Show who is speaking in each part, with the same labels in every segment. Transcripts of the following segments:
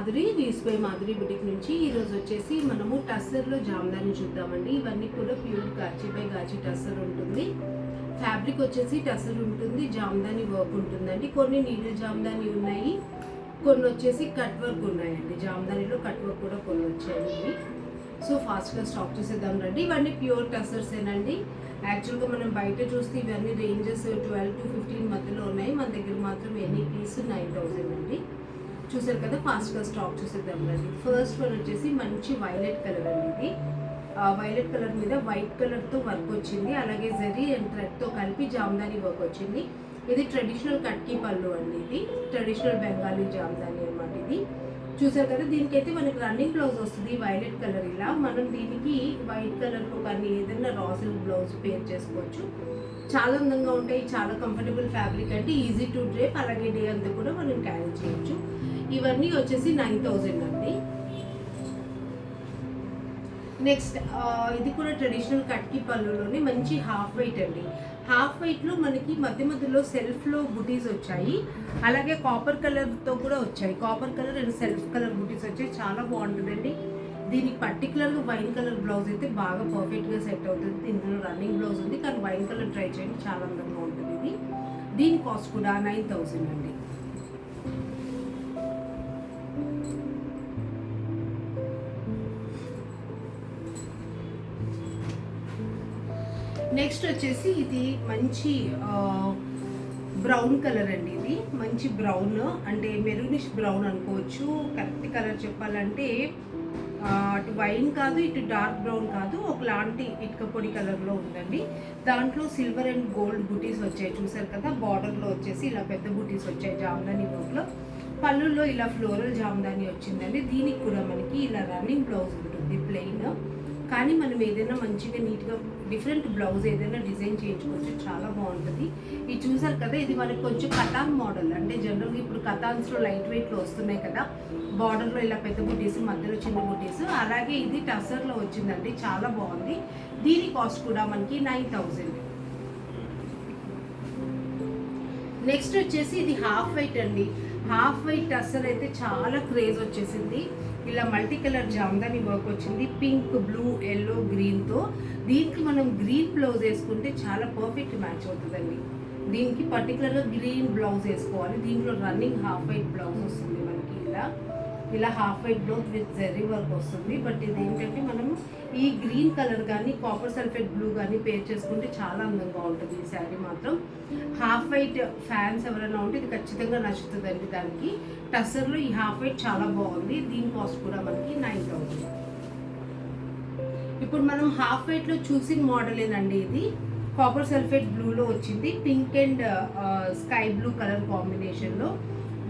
Speaker 1: మాధురి రీస్ by Madhuri boutique నుంచి ఈరోజు వచ్చేసి మనము టస్సర్లో జామ్దాని చూద్దామండి. ఇవన్నీ కూడా ప్యూర్ గాచి బై గాచి టస్సర్ ఉంటుంది. ఫ్యాబ్రిక్ వచ్చేసి టస్సర్ ఉంటుంది జామ్దాని వర్క్ ఉంటుందండి. కొన్ని నీళ్ళు జామ్దాని ఉన్నాయి కొన్ని వచ్చేసి కట్ వర్క్ ఉన్నాయండి. జామ్దానిలో కట్ వర్క్ కూడా కొన్ని వచ్చాయండి. సో ఫాస్ట్గా స్టాక్ చేసేద్దాం రండి. ఇవన్నీ ప్యూర్ టస్సర్సేనండి యాక్చువల్గా మనం బయట చూస్తే ఇవన్నీ రేంజెస్ ట్వెల్వ్ టు ఫిఫ్టీన్ మధ్యలో ఉన్నాయి. మన దగ్గర మాత్రం ఎన్ని పీస్? నైన్ థౌసండ్ అండి. చూసారు కదా ఫాస్ట్గా స్టాక్ చూసేద్దాం రండి ఫస్ట్ వన్ వచ్చేసి మంచి వైలెట్ కలర్ అండి ఇది. వైలెట్ కలర్ మీద వైట్ కలర్తో వర్క్ వచ్చింది. అలాగే జరీ అండ్ థ్రెడ్తో కలిపి జామ్దాని వర్క్ వచ్చింది. ఇది ట్రెడిషనల్ కట్కీ పళ్ళు అండి ఇది. ట్రెడిషనల్ బెంగాలీ జామ్దాని అనమాట ఇది. చూసారు కదా దీనికైతే మనకి రన్నింగ్ బ్లౌజ్ వస్తుంది వైలెట్ కలర్ ఇలా. మనం దీనికి వైట్ కలర్లో కానీ ఏదైనా రాసిల్ బ్లౌజ్ పేర్ చేసుకోవచ్చు. చాలా అందంగా ఉంటాయి చాలా కంఫర్టబుల్ ఫ్యాబ్రిక్ అంటే ఈజీ టు డ్రేప్ అలాగే డే అంతా కూడా మనం క్యారీ చేయొచ్చు. ఇవన్నీ వచ్చేసి నైన్ థౌజండ్ అండి. నెక్స్ట్ ఇది కూడా ట్రెడిషనల్ కట్కి పళ్ళులోనే మంచి హాఫ్ వెయిట్ అండి. హాఫ్ వెయిట్లో మనకి మధ్య మధ్యలో సెల్ఫ్లో బుటీస్ వచ్చాయి. అలాగే కాపర్ కలర్తో కూడా వచ్చాయి. Copper colour and self colour butis వచ్చాయి. చాలా బాగుంటుందండి. దీనికి పర్టికులర్గా వైన్ కలర్ బ్లౌజ్ అయితే బాగా పర్ఫెక్ట్గా సెట్ అవుతుంది. ఇందులో రన్నింగ్ బ్లౌజ్ ఉంది. కానీ వైన్ కలర్ ట్రై చేయండి. చాలా అందంగా ఉంటుంది ఇది. దీని కాస్ట్ కూడా నైన్ థౌజండ్ అండి. నెక్స్ట్ వచ్చేసి ఇది మంచి బ్రౌన్ కలర్ అండి ఇది. మంచి బ్రౌన్ అంటే మెరూనిష్ బ్రౌన్ అనుకోవచ్చు. కరెక్ట్ కలర్ చెప్పాలంటే అటు వైన్ కాదు ఇటు డార్క్ బ్రౌన్ కాదు. ఒకలాంటి ఇటుక పొడి కలర్లో ఉందండి. దాంట్లో సిల్వర్ అండ్ గోల్డ్ బుటీస్ వచ్చాయి. చూసారు కదా బార్డర్లో వచ్చేసి ఇలా పెద్ద బుటీస్ వచ్చాయి జామ్దాని బోట్లో పళ్ళుల్లో ఇలా ఫ్లోరల్ జామ్దాని వచ్చిందండి. దీనికి కూడా మనకి ఇలా రన్నింగ్ బ్లౌజ్ ఉంటుంది ప్లెయిన్. కానీ మనం ఏదైనా మంచిగా నీట్గా డిఫరెంట్ బ్లౌజ్ ఏదైనా డిజైన్ చేయించుకోవచ్చు చాలా బాగుంటుంది. ఇది చూసారు కదా ఇది మనకి కొంచెం కటాన్ మోడల్. అంటే జనరల్గా ఇప్పుడు కటాన్స్లో లైట్ వెయిట్లో వస్తున్నాయి కదా బార్డర్లో ఇలా పెద్ద బుటీస్ మధ్యలో చిన్న బుటీస్. అలాగే ఇది టసర్లో వచ్చిందండి చాలా బాగుంది. దీని కాస్ట్ కూడా మనకి నైన్ థౌజండ్. నెక్స్ట్ వచ్చేసి ఇది హాఫ్ వైట్ అండి. హాఫ్ వైట్ టస్సర్ అయితే చాలా క్రేజ్ వచ్చేసింది. ఇలా మల్టీ కలర్ జామ్దాని వర్క్ వచ్చింది. పింక్ బ్లూ ఎల్లో గ్రీన్తో దీనికి మనం గ్రీన్ బ్లౌజ్ వేసుకుంటే చాలా పర్ఫెక్ట్ మ్యాచ్ అవుతుందండి. దీనికి పర్టికులర్గా గ్రీన్ బ్లౌజ్ వేసుకోవాలి. దీంట్లో రన్నింగ్ హాఫ్ వైట్ బ్లౌజ్ వస్తుంది మనకి ఇలా. ఇలా half white blouse with zari work వస్తుంది. బట్ ఇది ఏంటంటే మనము ఈ గ్రీన్ కలర్ కానీ కాపర్ సల్ఫేట్ బ్లూ కానీ పేర్ చేసుకుంటే చాలా అందంగా ఉంటుంది ఈ శారీ మాత్రం. హాఫ్ వైట్ ఫ్యాన్స్ ఎవరైనా ఉంటే ఇది ఖచ్చితంగా నచ్చుతుందండి దానికి. టస్సర్లో ఈ హాఫ్ వైట్ చాలా బాగుంది. దీని కాస్ట్ కూడా మనకి నైన్ థౌసండ్ ఇప్పుడు మనం హాఫ్ వైట్లో చూసిన మోడలేనండి ఇది. కాపర్ సల్ఫేట్ బ్లూలో వచ్చింది. Pink and sky blue colour కాంబినేషన్లో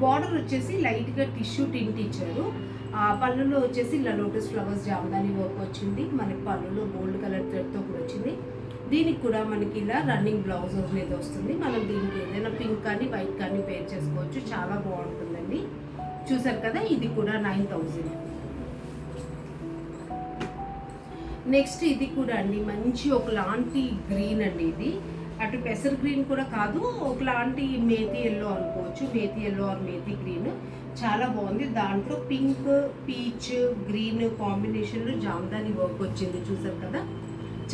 Speaker 1: బార్డర్ వచ్చేసి లైట్గా టిష్యూ టింట్ ఇచ్చారు. ఆ పళ్ళులో వచ్చేసి ఇలా లోటస్ ఫ్లవర్స్ జామదాని వర్క్ వచ్చింది. మనకి పళ్ళులో గోల్డ్ కలర్ థ్రెడ్తో కూడా వచ్చింది. దీనికి కూడా మనకి ఇలా రన్నింగ్ బ్లౌజ్ అనేది వస్తుంది. మనం దీనికి ఏదైనా పింక్ కానీ వైట్ కానీ పేర్ చేసుకోవచ్చు. చాలా బాగుంటుందండి. చూసారు కదా ఇది కూడా నైన్ థౌజండ్. నెక్స్ట్ ఇది కూడా అండి. మంచి ఒకలాంటి గ్రీన్ అండి ఇది. అటు పెసర్ గ్రీన్ కూడా కాదు ఒకలాంటి మేతి ఎల్లో అనుకోవచ్చు. Methi yellow or methi green చాలా బాగుంది. దాంట్లో పింక్ పీచ్ గ్రీన్ కాంబినేషన్లో జామదాని వర్క్ వచ్చింది చూసారు కదా?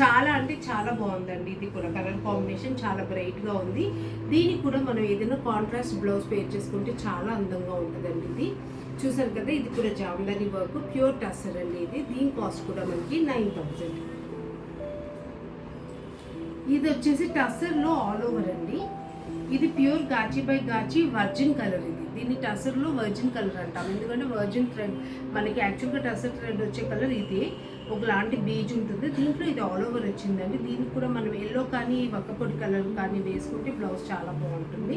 Speaker 1: చాలా అంటే చాలా బాగుందండి ఇది కూడా. కలర్ కాంబినేషన్ చాలా బ్రైట్గా ఉంది. దీనికి కూడా మనం ఏదైనా కాంట్రాస్ట్ బ్లౌజ్ పేర్ చేసుకుంటే చాలా అందంగా ఉంటుందండి ఇది. చూసారు కదా? ఇది కూడా జామదాని వర్క్ ప్యూర్ టస్సర్ అండి ఇది. దీని కాస్ట్ కూడా మనకి నైన్ థౌజండ్ ఇది వచ్చేసి టస్సర్లో ఆల్ ఓవర్ అండి. ఇది pure Gachi by Gachi virgin colour ఇది. దీన్ని టసర్లో వర్జిన్ కలర్ అంటాం. ఎందుకంటే వర్జిన్ థ్రెడ్ మనకి యాక్చువల్గా టసర్ థ్రెడ్ వచ్చే కలర్ ఇది. ఒకలాంటి బీజ్ ఉంటుంది. దీంట్లో ఇది ఆల్ ఓవర్ వచ్చిందండి. దీనికి కూడా మనం ఎల్లో కానీ వక్కపొడి కలర్ కానీ వేసుకుంటే బ్లౌజ్ చాలా బాగుంటుంది.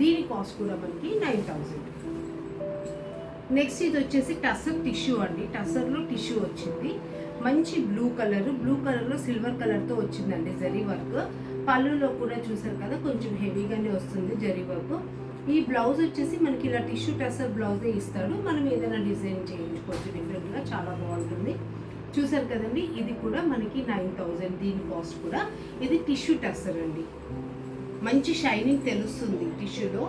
Speaker 1: దీని కాస్ట్ కూడా మనకి నైన్ థౌజండ్ నెక్స్ట్ ఇది వచ్చేసి టసర్ టిష్యూ అండి. టసర్లో టిష్యూ వచ్చింది. మంచి బ్లూ కలర్ బ్లూ కలర్లో సిల్వర్ కలర్తో వచ్చిందండి జరీ వర్క్. పళ్ళులో కూడా చూసారు కదా కొంచెం హెవీగానే వస్తుంది జరీ వర్క్. ఈ బ్లౌజ్ వచ్చేసి మనకి ఇలా టిష్యూ టసర్ బ్లౌజే ఇస్తాడు మనం ఏదైనా డిజైన్ చేయించుకోవచ్చు డిఫరెంట్గా చాలా బాగుంటుంది. చూసారు కదండి ఇది కూడా మనకి నైన్ థౌజండ్ దీని కాస్ట్ కూడా. ఇది టిష్యూ టసర్ అండి. మంచి షైనింగ్ తెలుస్తుంది టిష్యూలో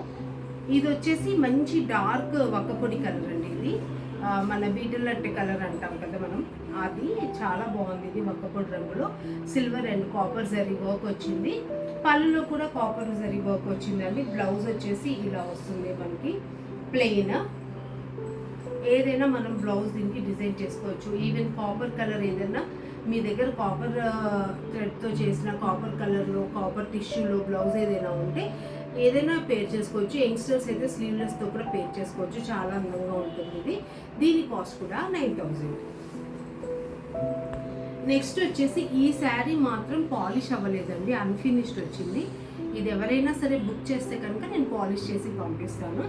Speaker 1: ఇది వచ్చేసి మంచి డార్క్ వక్కపొడి కలర్ అండి ఇది. మన బీటిల్ అట్టే కలర్ అంటాం కదా మనం. అది చాలా బాగుంది. ఇది వక్కపొడి రంగులో. Silver and copper zari work వచ్చింది. పళ్ళులో కూడా కాపర్ జరీ వర్క్ వచ్చిందండి. బ్లౌజ్ వచ్చేసి ఇలా వస్తుంది మనకి. ప్లెయిన్ ఏదైనా మనం బ్లౌజ్ దీనికి డిజైన్ చేసుకోవచ్చు. ఈవెన్ కాపర్ కలర్ ఏదైనా మీ దగ్గర కాపర్ థ్రెడ్తో చేసిన కాపర్ కలర్లో కాపర్ టిష్యూలో బ్లౌజ్ ఏదైనా ఉంటే ఏదైనా పేర్ చేసుకోవచ్చు. యంగ్స్టర్స్ అయితే స్లీవ్లెస్తో కూడా పేర్ చేసుకోవచ్చు. చాలా అందంగా ఉంటుంది ఇది. దీని కాస్ట్ కూడా నైన్ థౌజండ్ నెక్స్ట్ వచ్చేసి ఈ శారీ మాత్రం పాలిష్ అవ్వలేదండి. అన్ఫినిష్డ్ వచ్చింది. ఇది ఎవరైనా సరే బుక్ చేస్తే కనుక నేను పాలిష్ చేసి పంపిస్తాను.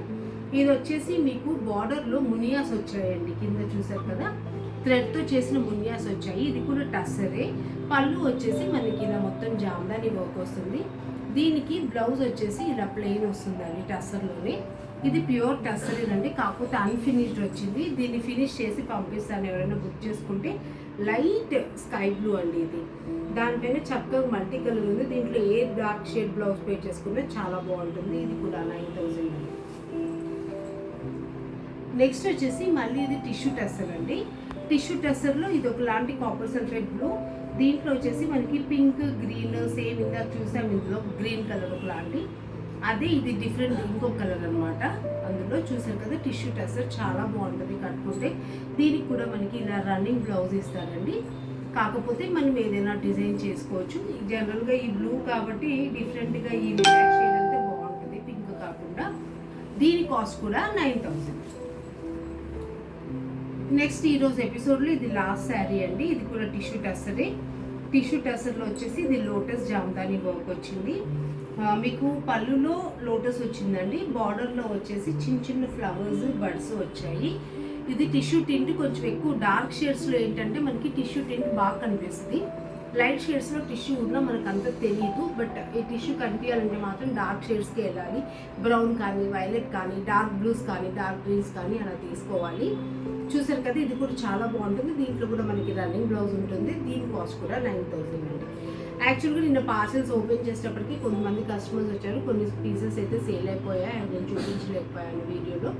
Speaker 1: ఇది వచ్చేసి మీకు బార్డర్లో మునియాస్ వచ్చాయండి. కింద చూసారు కదా? థ్రెడ్తో చేసిన మునియాస్ వచ్చాయి. ఇది కూడా టస్సరే. పళ్ళు వచ్చేసి మనకి ఇలా మొత్తం జామ్దాని వర్క్ వస్తుంది. దీనికి బ్లౌజ్ వచ్చేసి ఇలా ప్లెయిన్ వస్తుందండి టస్సర్లోనే. ఇది ప్యూర్ టస్సరేనండి కాకపోతే అన్ఫినిష్డ్ వచ్చింది. దీన్ని ఫినిష్ చేసి పంపిస్తాను ఎవరైనా బుక్ చేసుకుంటే. లైట్ స్కై బ్లూ అండి ఇది. దానిపైన చక్కగా మల్టీ కలర్ ఉంది. దీంట్లో ఏ డార్క్ షేడ్ బ్లౌజ్ పే చేసుకున్నా చాలా బాగుంటుంది. ఇది కూడా నైన్ థౌజండ్ అండి. నెక్స్ట్ వచ్చేసి మళ్ళీ ఇది టిష్యూ టస్సర్ అండి టిష్యూ టస్సర్లో ఇది ఒకలాంటి కాపర్ సల్ఫేట్ బ్లూ దీంట్లో వచ్చేసి మనకి పింక్ గ్రీన్ సేమ్ ఇందాక చూసాం ఇందులో గ్రీన్ కలర్ ఒకలాంటి. అదే ఇది డిఫరెంట్ ఇంకో కలర్ అనమాట అందులో చూసారు కదా టిష్యూ టెస్టర్ చాలా బాగుంటుంది కట్టుకుంటే దీనికి కూడా మనకి ఇలా రన్నింగ్ బ్లౌజ్ ఇస్తారండి. కాకపోతే మనం ఏదైనా డిజైన్ చేసుకోవచ్చు. జనరల్గా ఈ బ్లూ కాబట్టి డిఫరెంట్గా ఈ బ్లాక్ షేడ్ అయితే బాగుంటుంది పింక్ కాకుండా. దీని కాస్ట్ కూడా నైన్ థౌసండ్. నెక్స్ట్ ఈరోజు ఎపిసోడ్లో ఇది లాస్ట్ శారీ అండి. ఇది కూడా టిష్యూ టెస్టరే టిష్యూ టెస్సర్లో వచ్చేసి ఇది లోటస్ జామదాని వర్క్ వచ్చింది. మీకు పళ్ళులో లోటస్ వచ్చిందండి. బార్డర్లో వచ్చేసి చిన్న చిన్న ఫ్లవర్స్ బడ్స్ వచ్చాయి. ఇది టిష్యూ టింట్ కొంచెం ఎక్కువ డార్క్ షేడ్స్లో ఏంటంటే మనకి టిష్యూ టింట్ బాగా కనిపిస్తుంది. లైట్ షేడ్స్లో టిష్యూ ఉన్నా మనకు అంత తెలియదు బట్ ఈ టిష్యూ కనిపించాలంటే మాత్రం డార్క్ షేడ్స్కి వెళ్ళాలి. బ్రౌన్ కానీ వైలెట్ కానీ డార్క్ బ్లూస్ కానీ డార్క్ గ్రీన్స్ కానీ అలా తీసుకోవాలి. చూసారు కదా ఇది కూడా చాలా బాగుంటుంది. దీంట్లో కూడా మనకి రన్నింగ్ బ్లౌజ్ ఉంటుంది. దీని కాస్ట్ కూడా నైన్ థౌసండ్ అండి. యాక్చువల్గా నిన్న పార్సల్స్ ఓపెన్ చేసేటప్పటికి కొంతమంది కస్టమర్స్ వచ్చారు. కొన్ని పీసెస్ అయితే సేల్ అయిపోయాయి. అండ్ నేను చూపించలేకపోయాను వీడియోలో.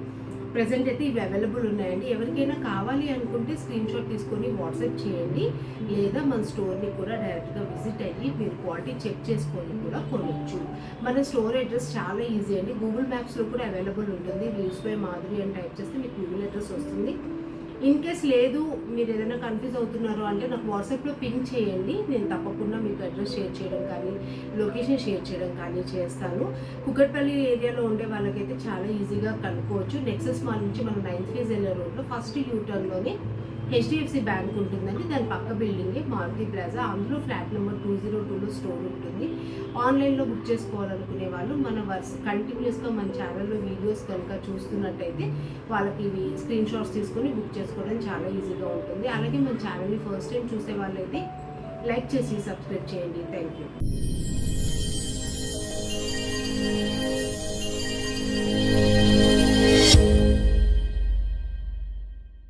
Speaker 1: ప్రజెంట్ అయితే ఇవి అవైలబుల్ ఉన్నాయండి. ఎవరికైనా కావాలి అనుకుంటే స్క్రీన్ షాట్ తీసుకొని వాట్సాప్ చేయండి. లేదా మన స్టోర్ని కూడా డైరెక్ట్గా విజిట్ అయ్యి మీరు క్వాలిటీ చెక్ చేసుకొని కూడా కొనవచ్చు మన స్టోర్ అడ్రస్ చాలా ఈజీ అండి. గూగుల్ మ్యాప్స్లో కూడా అవైలబుల్ ఉంటుంది. వ్యూస్ బై మాధురి అని టైప్ చేస్తే మీకు గూగుల్ అడ్రస్ వస్తుంది. ఇన్ కేస్ లేదు మీరు ఏదైనా కన్ఫ్యూజ్ అవుతున్నారు అంటే నాకు వాట్సాప్లో పింక్ చేయండి. నేను తప్పకుండా మీకు అడ్రస్ షేర్ చేయడం కానీ లొకేషన్ షేర్ చేయడం కానీ చేస్తాను. కుక్కట్పల్లి ఏరియాలో ఉండే వాళ్ళకైతే చాలా ఈజీగా కనుక్కోవచ్చు. నెక్సెస్ మాల్ నుంచి మనం నైన్త్ ఫేజ్ వెళ్ళే రోడ్లో ఫస్ట్ యూటర్న్లోనే హెచ్డిఎఫ్సి బ్యాంక్ ఉంటుందండి. దాని పక్క బిల్డింగే మారుతి ప్లాజా అందులో ఫ్లాట్ నెంబర్ టూ జీరో టూలో స్టోర్ ఉంటుంది. ఆన్లైన్లో బుక్ చేసుకోవాలనుకునే వాళ్ళు మన వర్స్ కంటిన్యూస్గా మన ఛానల్లో వీడియోస్ కనుక చూస్తున్నట్టయితే వాళ్ళకి ఇవి స్క్రీన్ షాట్స్ తీసుకొని బుక్ చేసుకోవడం చాలా ఈజీగా ఉంటుంది. అలాగే మన ఛానల్ని ఫస్ట్ టైం చూసే వాళ్ళైతే లైక్ చేసి సబ్స్క్రైబ్ చేయండి. Thank you